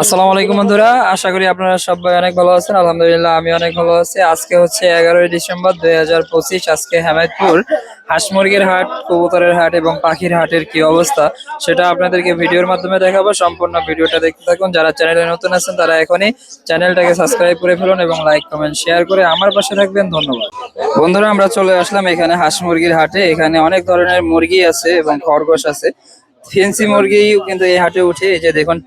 আসসালামু আলাইকুম বন্ধুরা, আশা করি আপনারা সবাই অনেক ভালো আছেন। আলহামদুলিল্লাহ, আমি অনেক ভালো আছি। আজকে হচ্ছে এগারোই ডিসেম্বর দুই হাজার পঁচিশ, আজকে হেমায়তপুর হাঁস মুরগির হাট, কবুতরের হাট এবং পাখির হাটের কি অবস্থা সেটা আপনাদেরকে ভিডিওর মাধ্যমে দেখাবো। সম্পূর্ণ ভিডিওটা দেখতে থাকুন। যারা চ্যানেলে নতুন আছেন, তারা এখনই চ্যানেলটাকে সাবস্ক্রাইব করে ফেলুন এবং লাইক, কমেন্ট, শেয়ার করে আমার পাশে থাকবেন। ধন্যবাদ। বন্ধুরা, আমরা চলে আসলাম এখানে হাঁস মুরগির হাটে। এখানে অনেক ধরনের মুরগি আছে এবং খরগোশ আছে। ফেন্সি মুরগি কিন্তু এই হাটে উঠে। এই যে দেখুন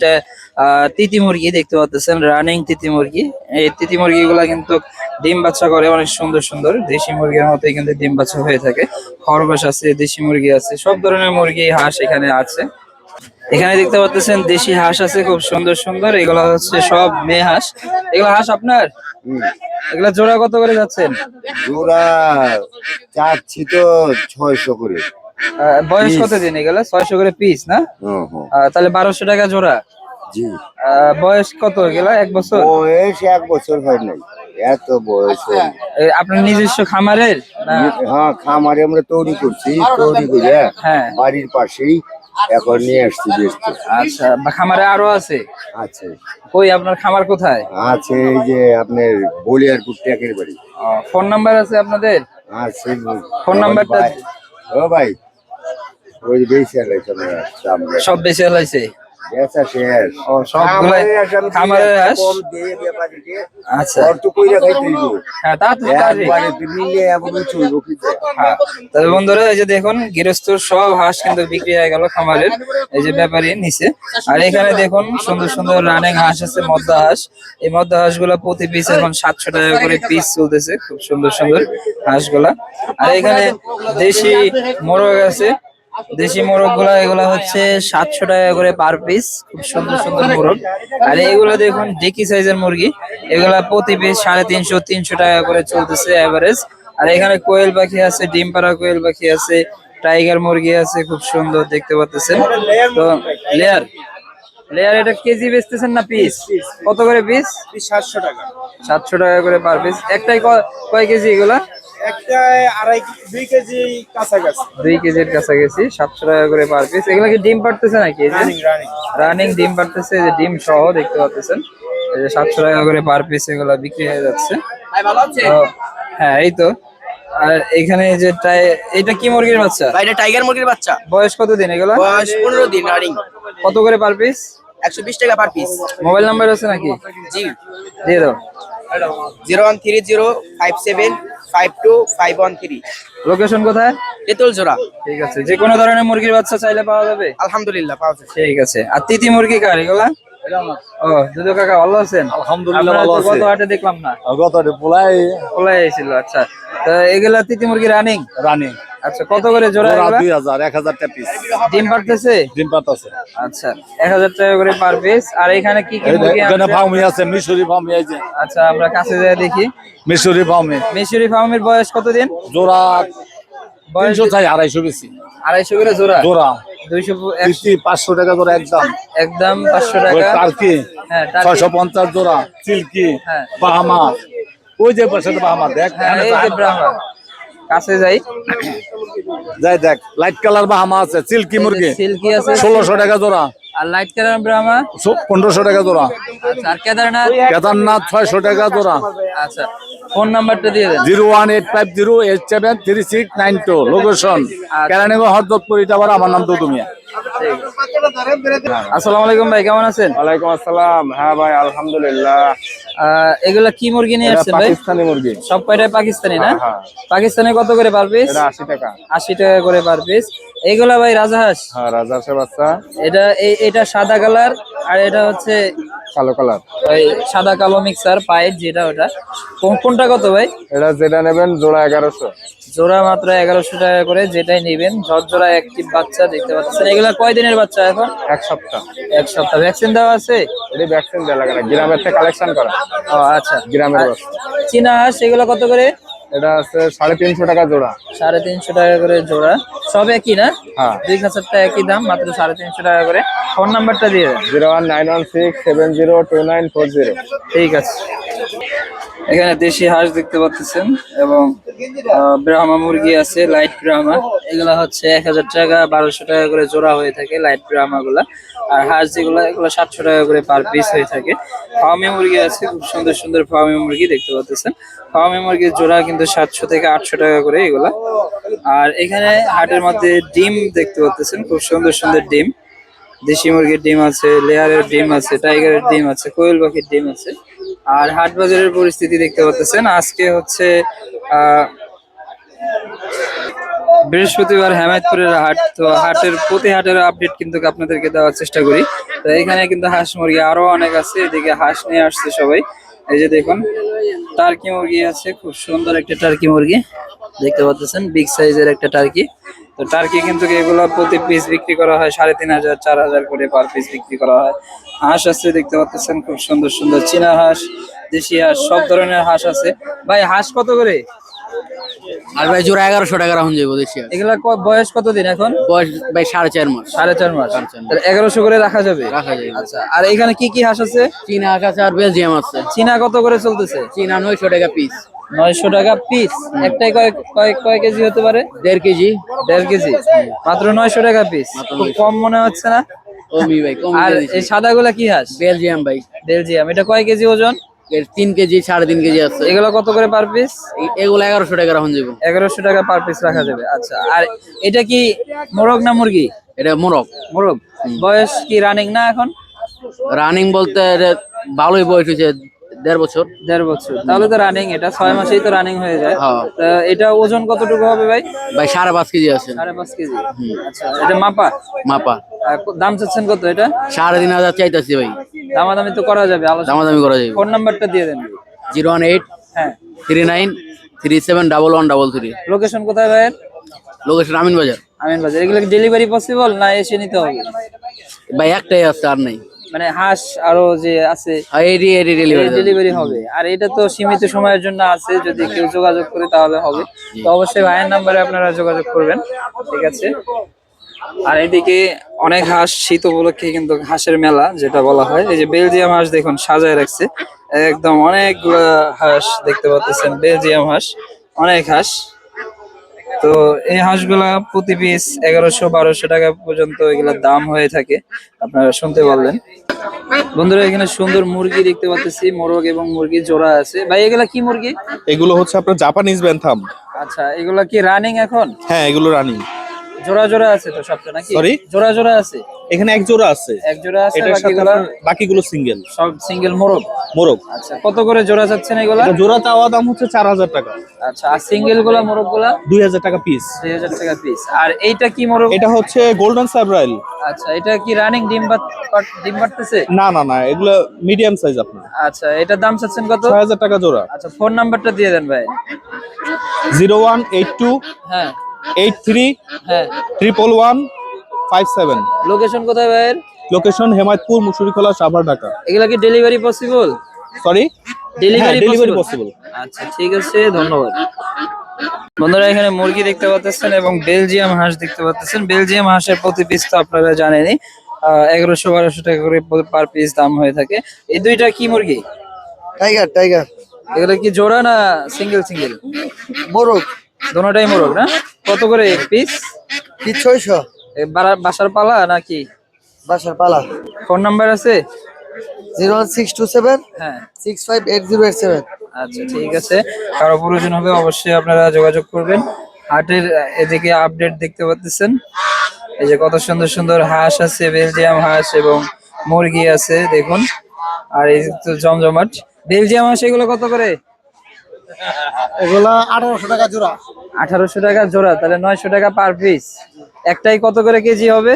তিতি মুরগি দেখতে পাচ্ছেন রানিং তিতি মুরগি। এই তিতি মুরগিগুলা কিন্তু ডিম বাচ্চা করে অনেক সুন্দর সুন্দর দেশি মুরগির মতোই কিন্তু ডিম বাচ্চা হয়ে থাকে। খরগোশ আছে দেশি মুরগি আছে সব ধরনের মুরগি হাঁস এখানে আছে। এখানে দেখতে পাচ্ছেন দেশি হাঁস আছে খুব সুন্দর সুন্দর। এগুলো হচ্ছে সব মেয়ে হাঁস। এগুলো হাঁস আপনার? এগুলা জোড়া কত করে যাচ্ছেন? জোড়া চাচ্ছি তো ছয়শো করে। বয়স কত দিন এগুলা? ছয়শো করে পিস না? তাহলে বারোশো টাকা জোড়া। জি। বয়স কত এগুলা এক বছর? বয়স এক বছর হয় নাই। এত বয়স হয়। এ, আপনার নিজস্ব খামারের? হ্যাঁ খামারে আমরা তৈরি করছি তৈরি করে হ্যাঁ। বাড়ির পাশেই এখন নিয়ে আসছি বেচতে আচ্ছা খামারে আরও আছে? আছে। কই আপনার খামার কোথায়? আছে এই যে আপনার বলিয়ারপুর ট্যাকের বাড়ি। ফোন নাম্বার আছে আপনাদের? আছে ফোন নাম্বারটা- ও ভাই। ওই বেশি আলাইছে সব বেশি শেষ ও সবগুলাই আচ্ছা। হ্যাঁ তা তো? হ্যাঁ, তবে বন্ধুরা এই যে দেখুন গৃহস্থর সব হাঁস কিন্তু বিক্রি হয়ে গেল খামারের। এই যে ব্যাপারী নিচে। আর এখানে দেখুন সুন্দর সুন্দর রানিং হাঁস আছে মদ্দা হাঁস। এই মদ্দা হাঁসগুলা প্রতি পিস এখন সাতশো টাকা করে পিস চলতেছে খুব সুন্দর সুন্দর হাঁসগুলা আর এখানে দেশি মোরগ আছে দেশি মোরগগুলা এগুলা হচ্ছে সাতশো টাকা করে পার পিস খুব সুন্দর সুন্দর মোরগ। আর এগুলা দেখুন ডেকি সাইজের মুরগি। এগুলা প্রতি পিস সাড়ে তিনশো তিনশো টাকা করে চলতেছে অ্যাভারেজ আর এখানে কোয়েল পাখি আছে ডিম পাড়া কোয়েল পাখি আছে টাইগার মুরগি আছে খুব সুন্দর দেখতে পাচ্ছেন তো লেয়ার লেয়ার এটা কেজি বেচতেছেন না পিস কত করে পিস সাতশো টাকা। সাতশো টাকা করে পার পিস একটাই ক- কয় কেজি এগুলা? আড়াই দুই কেজি কাছাকাছি। দুই কেজির কাছাকাছি সাতশো টাকা করে পার পিস এগুলা কি ডিম পাড়তেছে নাকি এই রানিং রানিং রানিং ডিম পাড়তেছে এই যে ডিম সহ দেখতে পাচ্ছেন এই যে সাতশো টাকা করে পার পিস এগুলা বিক্রি হয়ে যাচ্ছে। হ্যাঁ এই তো। আর এখানে যে টাই- এটা কি মুরগির বাচ্চা? ভাই এটা টাইগার মুরগির বাচ্চা। বয়স কত দিন এগুলা? বয়স পনেরো দিন রানিং। কত করে পার পিস? একশো বিশ টাকা পার পিস। মোবাইল নাম্বার আছে নাকি? জি। দিয়ে দাও। Zero one three zero five seven five two five one three. Location কোথায়? তেতুল জোড়া ঠিক আছে যে কোনো ধরনের মুরগির বাচ্চা চাইলে পাওয়া যাবে? আলহামদুলিল্লাহ পাওয়া যাচ্ছে ঠিক আছে আর তিতি মুরগি কার এগুলা? ও দুদু কাকা ভালো আছেন? আলহামদুলিল্লাহ ভালো তো আছি। গত হাটে দেখলাম না। গত পোলাই খোলাই ছিল আচ্ছা। তো এগুলা তিতি মুরগি রানিং রানি আচ্ছা কত করে জোড়া জোড়া এগুলা? দুই হাজার এক হাজার টাকা পিস ডিম পারতেছে? ডিম পাত আছে আচ্ছা এক হাজার টাকা করে পার পিস আর এখানে কি কি মুরগি এখানে ফার্মি আছে মিশরি ফার্মি আছে আচ্ছা আমরা কাছে যাই দেখি। মিশরি ফার্মি মিশরি ফার্মের বয়স কতদিন? জোড়া বয়স তিনশো চাই আড়াইশো বেশি। আড়াইশো করে জোড়া? জোড়া। দুইশো কিস্তি পাঁচশো টাকা জোড়া একদম। একদম পাঁচশো ওই টাকা টার্কি। হ্যাঁ টার্কি। ছয়শো পঞ্চাশ জোড়া। সিল্কি। হ্যাঁ। বাহামা। ওই যে পাশে বাহামা দেখ। হ্যাঁ কাছে যাই। যাই দেখ লাইট কালার বাহামা আছে সিল্কি মুরগি। সিল্কি আছে। ষোলোশো টাকা জোড়া। আর লাইট কালার ব্রাহ্মা পনেরোশো টাকা জোড়া। আচ্ছা আর কেদারনাথ? কেদারনাথ ছয়শো টাকা জোড়া। আচ্ছা ফোন নাম্বারটা দিয়ে দেন। Zero one eight five zero eight seven three six nine two location Keraniganj Hardapur ইটাবার আমার নাম দুদুমিয়া। আসসালামু আলাইকুম ভাই কেমন আছেন? ওয়ালাইকুম আসসালাম। হ্যাঁ ভাই আলহামদুলিল্লাহ। আহ, এগুলা কি মুরগি নিয়ে আসছেন ভাই? পাকিস্তানি মুরগি। সব কয়টাই পাকিস্তানি না। পাকিস্তানে কত করে পার পিস? এটা আশি টাকা। আশি টাকা করে পার পিস। এইগুলা ভাই রাজাহাঁস হ্যাঁ রাজাসে বাচ্চা। এটা এটা সাদা কালার আর এটা হচ্ছে কালো কালার। সাদা কালো মিক্সার পাইট যেটা ওটা। কোন- কোনটা কত ভাই? এটা যেটা নেবেন জোড়া এগারোশো। জোড়া মাত্র এগারোশো টাকা করে যেটাই নেবেন। ঝরঝরা একটিভ বাচ্চা দেখতে পাচ্ছেন। এগুলা কয় দিনের বাচ্চা? এখন? এক সপ্তাহ। এক সপ্তাহ। ভ্যাকসিন দেওয়া আছে? এটি ভ্যাকসিন দেওয়া লাগে না গ্রামের থেকে কালেকশন করা। ও আচ্ছা। গ্রামের বাচ্চা চীনা হাঁস এগুলো কত করে? এটা আছে সাড়ে তিনশো টাকা জোড়া। সাড়ে তিনশো টাকা করে জোড়া। সব একই না? হ্যাঁ। দুই খাঁচারটা একই দাম মাত্র সাড়ে তিনশো টাকা করে। ফোন নাম্বারটা দিয়ে zero one nine one six seven zero two nine four zero. ঠিক আছে। এখানে দেশি হাঁস দেখতে পাচ্ছেন এবং ব্রাহ্মা মুরগি আছে লাইট ব্রাহ্মা। এগুলা হচ্ছে এক হাজার টাকা, বারোশো টাকা করে জোড়া হয়ে থাকে লাইট ব্রাহ্মা গুলা। আর হাঁস যেগুলো, এগুলো সাতশো টাকা করে পার পিস হয়ে থাকে। ফার্মি মুরগি আছে, খুব সুন্দর সুন্দর ফার্মি মুরগি দেখতে পাচ্ছেন ফার্মি মুরগির জোড়া কিন্তু সাতশো থেকে আটশো টাকা করে এগুলা। আর এখানে হাটের মধ্যে ডিম দেখতে পাচ্ছেন খুব সুন্দর সুন্দর ডিম। দেশি মুরগির ডিম আছে, লেয়ারের ডিম আছে, টাইগারের ডিম আছে, কোয়েল পাখির ডিম আছে। আর হাট বাজারের পরিস্থিতি দেখতে পাচ্ছেন। আজকে হচ্ছে বৃহস্পতিবার হেমায়তপুরের হাট। তো হাটের প্রতি হাটের আপডেট কিন্তু আপনাদেরকে দেওয়ার চেষ্টা করি। তো এখানে কিন্তু হাঁস মুরগি আরও অনেক আছে। এদিকে হাঁস নিয়ে আসছে সবাই। এই যে দেখুন, টার্কি মুরগি আছে। খুব সুন্দর একটা টার্কি মুরগি। দেখতে পাচ্ছেন বিগ সাইজের একটা টার্কি। তো টার্কি কিন্তু এগুলো প্রতি পিস বিক্রি করা হয় সাড়ে তিন হাজার চার হাজার করে পার পিস বিক্রি করা হয়। হাঁস আছে দেখতে পাচ্ছেন খুব সুন্দর সুন্দর চীনা হাঁস দেশি হাঁস সব ধরনের হাঁস আছে। ভাই হাঁস কত করে? আর ভাই জোড়া এগারোশো টাকা রাখুন যাব দেখছি এগুলা বয়স কতদিন এখন? বয়স ভাই সাড়ে চার মাস। সাড়ে চার মাস। এগারোশো করে রাখা যাবে? রাখা যায় আচ্ছা আর এখানে কি কি হাঁস আছে? চীনা আছে আর বেলজিয়াম আছে। চীনা কত করে চলতেছে? চীনা নয়শো টাকা পিস নয়শো টাকা পিস একটাই কয় কয় কয় কেজি হতে পারে? দেড় কেজি। দেড় কেজি। মাত্র নয়শো টাকা পিস খুব কম মনে হচ্ছে না? কমি ভাই কমি আর এই সাদাগুলা কি হাঁস? বেলজিয়াম ভাই। বেলজিয়াম। এটা কয় কেজি ওজন? এর তিন কেজি সাড়ে তিন কেজি আছে। এগুলো কত করে পার পিস এগুলো এগারোশো টাকা রাখুন যাব। এগারোশো টাকা পার পিস রাখা যাবে। আচ্ছা আর এটা কি মোরগ না মুরগি? এটা মোরগ। মোরগ। বয়স কি রানিং না এখন? রানিং বলতে এটা ভালোই বয়স হয়েছে। দেড় বছর। দেড় বছর। তাহলে তো রানিং এটা ছয় মাসেই তো রানিং হয়ে যায়। হ্যাঁ। তা এটা ওজন কতটুকু হবে ভাই? ভাই সাড়ে পাঁচ কেজি আছে। সাড়ে পাঁচ কেজি। আচ্ছা এটা মাপা? মাপা। দাম চাচ্ছেন কত এটা? সাড়ে তিন হাজার চাইতেছি ভাই। দামাদামি তো করা যাবে দামাদামি করা যাবে। ফোন নাম্বারটা দিয়ে দেন। জিরো ওয়ান এইট হ্যাঁ। Three nine three seven double one double three. Location কোথায় ভাইয়ের? লোকেশন আমিন বাজার আমিন বাজার এগুলো ডেলিভারি পসিবল না এসে নিতে হবে? ভাই একটাই আছে আর নাই। মানে হাঁস আরও যে আছে ডেলিভারি ডেলিভারি হবে। আর এটা তো সীমিত সময়ের জন্য আছে যদি কেউ যোগাযোগ করে তাহলে হবে। তো অবশ্যই ভাইয়ের নাম্বারে আপনারা যোগাযোগ করবেন ঠিক আছে? আর এদিকে অনেক হাঁস শীত উপলক্ষে কিন্তু হাঁসের মেলা যেটা বলা হয়। এই যে বেলজিয়াম হাঁস দেখুন সাজায় রাখছে। একদম অনেকগুলো হাঁস দেখতে পাচ্ছেন বেলজিয়াম হাঁস অনেক হাঁস। তো এই হাঁসগুলা প্রতি পিস এগারোশো বারোশো টাকা পর্যন্ত এগুলার দাম হয়ে থাকে। আপনারা শুনতে পারলেন। বন্ধুরা এখানে সুন্দর মুরগি দেখতে পাচ্ছি মোরগ এবং মুরগি জোড়া আছে। ভাই এগুলা কি মুরগি? এগুলো হচ্ছে আপনার জাপানিজ ব্যান্থাম আচ্ছা এগুলা কি রানিং এখন? হ্যাঁ এগুলো রানিং জোড়া জোড়া আছে তো সবটা নাকি? Sorry? জোড়া জোড়া আছে। এখানে এক জোড়া আছে। এক জোড়া আছে এটার সাথে বাকিগুলো? সিঙ্গেল সব সিঙ্গেল মোরগ? মোরগ। আচ্ছা কত করে জোড়া যাচ্ছেন এগুলা? জোড়া চাওয়া দাম হচ্ছে চার হাজার টাকা। আচ্ছা আর সিঙ্গেলগুলা মোরগগুলা দুই হাজার টাকা পিস দুই হাজার টাকা পিস আর এইটা কি মোরগ? এটা হচ্ছে গোল্ডেন সাবরাইল আচ্ছা এটা কি রানিং ডিম পাট- ডিম পারতেছে না না না এগুলো মিডিয়াম সাইজ আপনার। আচ্ছা এটার দাম চাচ্ছেন কত? ছয় হাজার টাকা জোড়া। আচ্ছা ফোন নাম্বারটা দিয়ে দেন ভাই। জিরো ওয়ান এইট টু হ্যাঁ। এইট থ্রি হ্যাঁ। Triple one five seven location কোথায় ভাইয়ের? লোকেশন হেমায়তপুর মুসুরিখোলা সাভার ঢাকা। এগুলা কি delivery possible sorry delivery delivery possible আচ্ছা ঠিক আছে ধন্যবাদ। বন্ধুরা এখানে মুরগি দেখতে পাচ্ছেন এবং বেলজিয়াম হাঁস দেখতে পাচ্ছেন। বেলজিয়াম হাঁসের প্রতি পিস তো আপনারা জানেনই। এগারোশো বারোশো টাকা করে পার পিস দাম হয়ে থাকে। এই দুইটা কি মুরগি? টাইগার টাইগার এগুলো কি জোড়া না সিঙ্গেল সিঙ্গেল মোরগ। দোনোটাই মোরগ না? কত করে পিস কি ছয়শো? বাসার পালা নাকি? বাসার পালা। ফোন নাম্বার আছে? Zero one six two seven হ্যাঁ। Six five eight zero eight seven. আচ্ছা ঠিক আছে। কারও প্রয়োজন হলে অবশ্যই আপনারা যোগাযোগ করবেন। হাটের এদিকে আপডেট দেখতে পাচ্ছেন এই যে কত সুন্দর সুন্দর হাঁস আছে বেলজিয়াম হাঁস এবং মুরগি আছে দেখুন। আর এই তো জমজমাট। বেলজিয়াম হাঁস এগুলো কত করে? এগুলা আঠারোশো টাকা জোড়া। আঠারোশো টাকা জোড়া তাহলে নয়শো টাকা পার পিস একটাই কত করে কেজি হবে?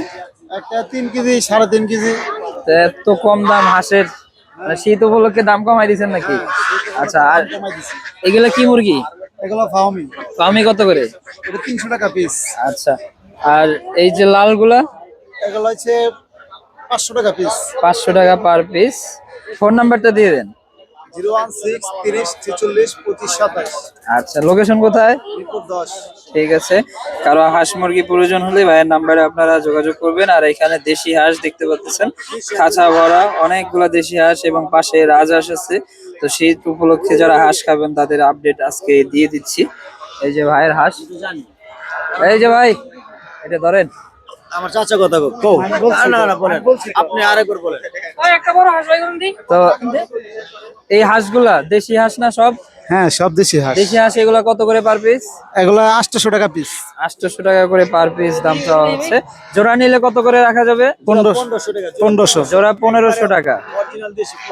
একটা তিন কেজি সাড়ে তিন কেজি। এত কম দাম হাঁসের। মানে শীত উপলক্ষে দাম কমাই দিচ্ছেন নাকি? আচ্ছা আর এগুলা কি মুরগি? এগুলো ফাউমি আমি কত করে? এটা তিনশো টাকা পিস আচ্ছা আর এই যে লালগুলা? এগুলো হচ্ছে পাঁচশো টাকা পিস পাঁচশো টাকা পার পিস ফোন নাম্বারটা দিয়ে দেন। জিরো ওয়ান সিক্স তিরিশ ছেচল্লিশ পঁচিশ সাতাশ। আচ্ছা লোকেশন কোথায়? মিরপুর দশ। ঠিক আছে। কারও হাঁস মুরগি প্রয়োজন হলে ভাইয়ের নাম্বারে আপনারা যোগাযোগ করবেন। আর এখানে দেশি হাঁস দেখতে পাচ্ছেন। খাঁচা ভরা অনেকগুলা দেশি হাঁস এবং পাশে রাজহাঁস আছে। তো শীত উপলক্ষে যারা হাঁস খাবেন তাদের আপডেট আজকে দিয়ে দিচ্ছি। এই যে ভাইয়ের হাঁস। এই যে ভাই এটা ধরেন। আমার চাচা কথা কো না না বলেন। আপনি আরেকবার বলেন। তো এই হাঁসগুলা দেশি হাঁস না সব? হ্যাঁ সব দেশি হাঁস। দেশি হাঁস এগুলা কত করে পার পিস এগুলো আটশো টাকা পিস আটশোশো টাকা করে পার পিস দাম চাওয়া হচ্ছে। জোড়া নিলে কত করে রাখা যাবে? পনেরোশো। পনেরোশো জোড়া পনেরোশো। টাকা।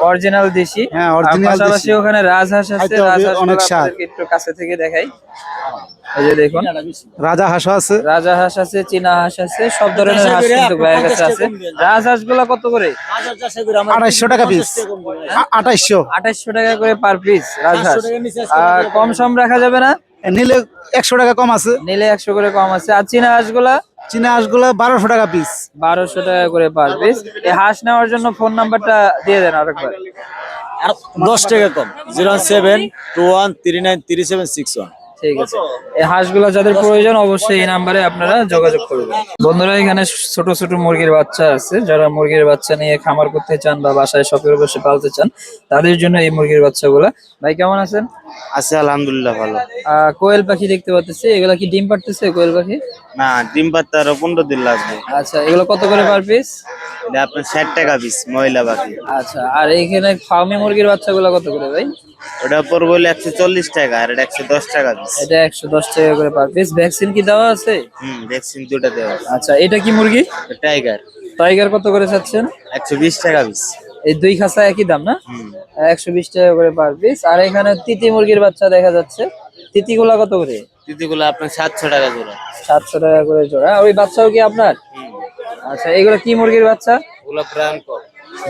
অরিজিনাল দেশি। হ্যাঁ, আর original পাশাপাশি দেশি। ওখানে রাজহাঁস আছে। রাজহাঁস অনেক। একটু কাছে থেকে দেখাই। এই যে দেখুন রাজা হাঁসও আছে। রাজা হাঁস আছে চীনা হাঁস আছে সব ধরনের হাঁস কিন্তু ভাইয়ের কাছে আছে। গুলা কত করে? টাকা পিস আঠাইশো টাকা করে পার পিস রাজহাঁস আর কম সম রাখা যাবে না? নিলে একশো টাকা কম আছে। নিলে একশো করে কম আছে। আর চীনা হাঁসগুলা চীনা হাঁসগুলো বারোশো টাকা পিস বারোশো টাকা করে পার পিস এই হাঁস নেওয়ার জন্য ফোন নাম্বারটা দিয়ে দেন আরেকবার। দশ টাকা কম। Zero seven two one three nine three seven six one. ঠিক আছে। এই হাঁসগুলো যাদের প্রয়োজন অবশ্যই এই নাম্বারে আপনারা যোগাযোগ করবেন। বন্ধুরা এখানে ছোট ছোট মুরগির বাচ্চা আছে। যারা মুরগির বাচ্চা নিয়ে খামার করতে চান বা বাসায় শখের বসে পালতে চান তাদের জন্য এই মুরগির বাচ্চাগুলো। ভাই কেমন আছেন? আছে আলহামদুলিল্লাহ ভালো। কোয়েল পাখি দেখতে পাচ্ছি এগুলা কি ডিম পাড়তেছে কোয়েল পাখি? না ডিম পাত্তা আরও পনেরো দিন লাগবে। আচ্ছা এগুলো কত করে পার পিস আপনার ষাট টাকা পিস মহিলা বাকি আচ্ছা আর এইখানে ফার্মি মুরগির বাচ্চাগুলো কত করে ভাই? ওটা পড়ব হলো একশো চল্লিশ টাকা আর এটা একশো দশ টাকা পিস এটা একশো দশ টাকা করে পার পিস ভ্যাকসিন কি দেওয়া আছে? হুম ভ্যাকসিন দুটা দেওয়া আচ্ছা এটা কি মুরগি? টাইগার টাইগার কত করে চাচ্ছেন? একশো বিশ টাকা পিস এই দুই খাঁচা একই দাম না? একশো বিশ টাকা করে পার পিস আর এখানে তিতি মুরগির বাচ্চা দেখা যাচ্ছে। তিতিগুলা কত করে? তিতিগুলা আপনার সাতশো টাকা জোড়া। সাতশো টাকা করে জোড়া। ওই বাচ্চাও কি আপনার? আচ্ছা এগুলো কি মুরগির বাচ্চা? ওগুলো ব্রান্ড কম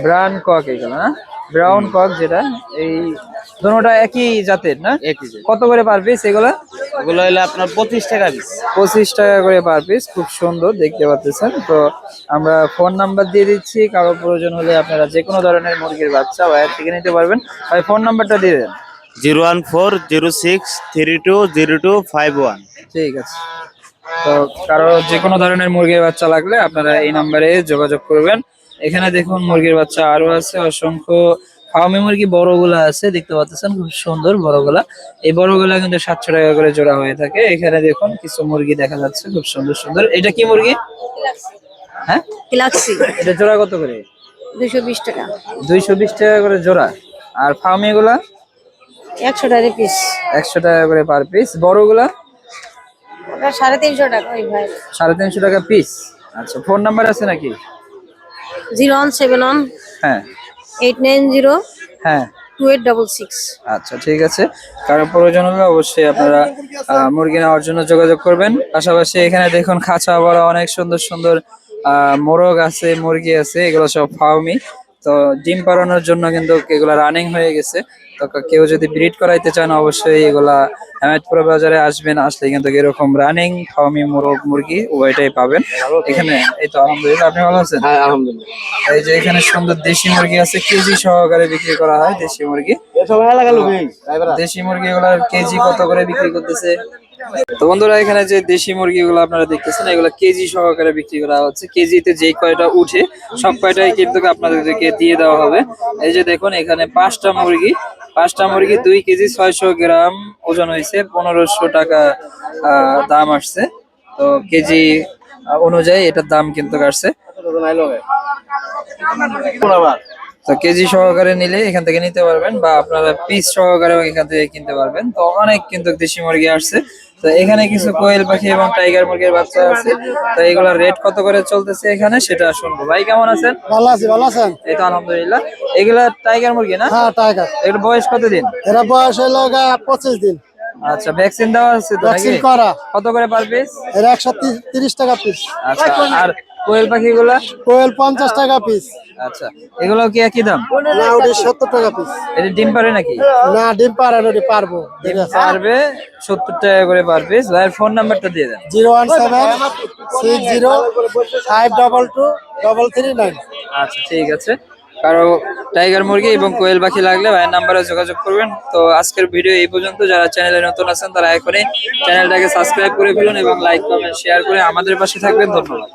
ব্রাউন কক এগুলো না? ব্রাউন কক যেটা এই দুটোটা একই জাতের না? একই কত করে পার পিস এগুলা? ওগুলো হলো আপনার পঁচিশ টাকা পিস পঁচিশ টাকা করে পার পিস খুব সুন্দর দেখতে পাচ্ছেন। তো আমরা ফোন নাম্বার দিয়ে দিচ্ছি কারও প্রয়োজন হলে আপনারা যে কোনো ধরনের মুরগির বাচ্চা বাইরে থেকে নিতে পারবেন। ভাই ফোন নাম্বারটা দিয়ে দেন। Zero one four zero six three two zero two five one. ঠিক আছে। তো কারও যে কোনো ধরনের মুরগির বাচ্চা লাগলে আপনারা এই নাম্বারে যোগাযোগ করবেন। এখানে দেখুন মুরগির বাচ্চা আরও আছে অসংখ্য ফার্মি মুরগি বড়গুলা আছে দেখতে পাচ্ছেন খুব সুন্দর বড়গুলা। এই বড়গুলা কিন্তু সাতশো টাকা করে জোড়া হয়ে থাকে। এখানে দেখুন কিছু মুরগি দেখা যাচ্ছে খুব সুন্দর সুন্দর। এটা কি মুরগি? হ্যাঁ? এটা জোড়া কত করে? দুশো বিশ টাকা। দুইশো বিশ টাকা করে জোড়া। আর ফার্মি গুলা একশো টাকা পিস একশো টাকা করে পার পিস বড়গুলা? ওটা সাড়ে তিনশো টাকা ওই ভাই। সাড়ে তিনশো টাকা পিস আচ্ছা ফোন নাম্বার আছে নাকি? জিরো ওয়ান সেভেন ওয়ান হ্যাঁ। এইট নাইন জিরো হ্যাঁ। Two eight double six. আচ্ছা ঠিক আছে। কারও প্রয়োজন হলে অবশ্যই আপনারা আহ, মুরগি নেওয়ার জন্য যোগাযোগ করবেন। পাশাপাশি এখানে দেখুন খাঁচা বড় অনেক সুন্দর সুন্দর আহ, মোরগ আছে মুরগি আছে এগুলো সব ফার্মি তো ডিম পাড়ানোর জন্য কিন্তু এগুলো রানিং হয়ে গেছে। তো কেউ যদি ব্রিড করাইতে চান অবশ্যই এগুলা হেমায়তপুর বাজারে আসবেন আসলে কিন্তু এরকম রানিং ফার্মি মোরগ মুরগি ওইটাই পাবেন। এখানে এই তো আলহামদুলিল্লাহ আপনি ভালো আছেন? হ্যাঁ আলহামদুলিল্লাহ। এই যে এখানে সুন্দর দেশি মুরগি আছে কেজি সহকারে বিক্রি করা হয় দেশি মুরগি। দেশি মুরগি গুলার কেজি কত করে বিক্রি করতেছে? তো বন্ধুরা এখানে যে দেশি মুরগি গুলো আপনারা দেখতেছেন এগুলো কেজি সহকারে বিক্রি করা হচ্ছে। কেজিতে যে কয়টা উঠে সব কয়টাই কিন্তু আপনাদেরকে দিয়ে দেওয়া হবে। এই যে দেখুন এখানে পাঁচটা মুরগি। পাঁচটা মুরগি দুই কেজি ছয়শো গ্রাম ওজন হয়েছে পনেরোশো টাকা আহ, দাম আসছে। তো কেজি অনুযায়ী এটার দাম কিন্তু আসছে। তো কেজি সহকারে নিলে এখান থেকে নিতে পারবেন বা আপনারা পিস সহকারেও এখান থেকে কিনতে পারবেন। তো অনেক কিন্তু দেশি মুরগি আসছে। তো এখানে কিছু কোয়েল পাখি এবং টাইগার মুরগির বাচ্চা আছে। তো এগুলোর রেট কত করে চলতেছে এখানে সেটা শুনব। ভাই কেমন আছেন? ভালো আছি ভালো আছেন? এই তো আলহামদুলিল্লাহ। এগুলা টাইগার মুরগি না? হ্যাঁ টাইগার। এগুলো বয়স কতদিন? এরা বয়স হলো গা পঁচিশ দিন। আচ্ছা ভ্যাকসিন দেওয়া আছে তো নাকি? ভ্যাকসিন করা। কত করে পার পিস? এরা একশো তি- তিরিশ টাকা পিস। আচ্ছা আর কোয়েল পাখিগুলা? কোয়েল পঞ্চাশ টাকা পিস আচ্ছা এগুলো কি একই দাম? না ওটি সত্তর টাকা পিস এটা ডিম পারে নাকি? না ডিম পাড়ান ওটি পারব। পারবে সত্তর টাকা করে পার পিস ভাইয়ের ফোন নাম্বারটা দিয়ে দেন। Zero one seven six zero five double two double three nine. আচ্ছা ঠিক আছে। কারও টাইগার মুরগি এবং কোয়েল পাখি লাগলে ভাইয়ের নাম্বারে যোগাযোগ করবেন। তো আজকের ভিডিও এই পর্যন্ত। যারা চ্যানেলে নতুন আছেন তারা এখনই চ্যানেলটাকে সাবস্ক্রাইব করে ফেলুন এবং লাইক কমেন্ট শেয়ার করে আমাদের পাশে থাকবেন। ধন্যবাদ।